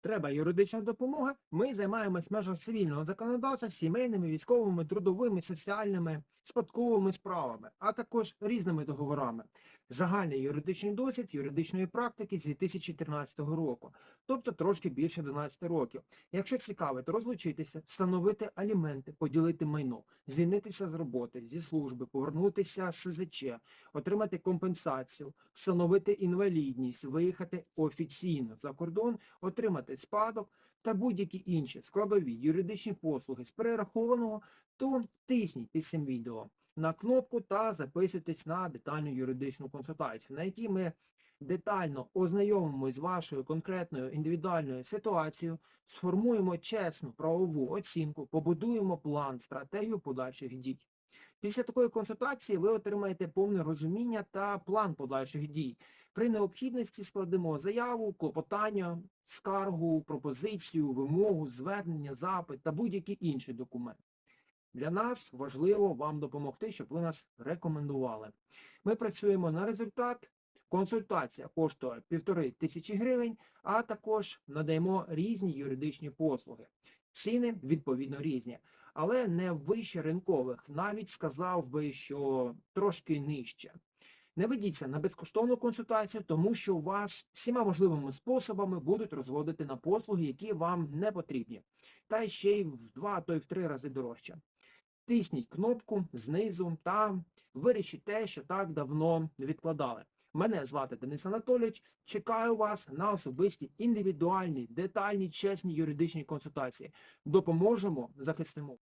треба юридична допомога, ми займаємось в межах цивільного законодавства сімейними, військовими, трудовими, соціальними, спадковими справами, а також різними договорами. Загальний юридичний досвід юридичної практики з 2013 року, тобто трошки більше 12 років. Якщо цікавить, розлучитися, встановити аліменти, поділити майно, звільнитися з роботи, зі служби, повернутися з СЗЧ, отримати компенсацію, встановити інвалідність, виїхати офіційно за кордон, отримати спадок та будь-які інші складові юридичні послуги з перерахованого, то тисніть під цим відео на кнопку та записуйтесь на детальну юридичну консультацію, на якій ми детально ознайомимось з вашою конкретною індивідуальною ситуацією, сформуємо чесну правову оцінку, побудуємо план, стратегію подальших дій. Після такої консультації ви отримаєте повне розуміння та план подальших дій. При необхідності складемо заяву, клопотання, скаргу, пропозицію, вимогу, звернення, запит та будь-який інший документ. Для нас важливо вам допомогти, щоб ви нас рекомендували. Ми працюємо на результат. Консультація коштує півтори тисячі гривень, а також надаємо різні юридичні послуги. Ціни відповідно різні, але не вище ринкових. Навіть сказав би, що трошки нижче. Не ведіться на безкоштовну консультацію, тому що вас всіма можливими способами будуть розводити на послуги, які вам не потрібні, та ще й в два, а то й в три рази дорожче. Тисніть кнопку знизу та вирішіть те, що так давно відкладали. Мене звати Денис Анатолійович. Чекаю вас на особисті індивідуальні, детальні, чесні юридичні консультації. Допоможемо, захистимо.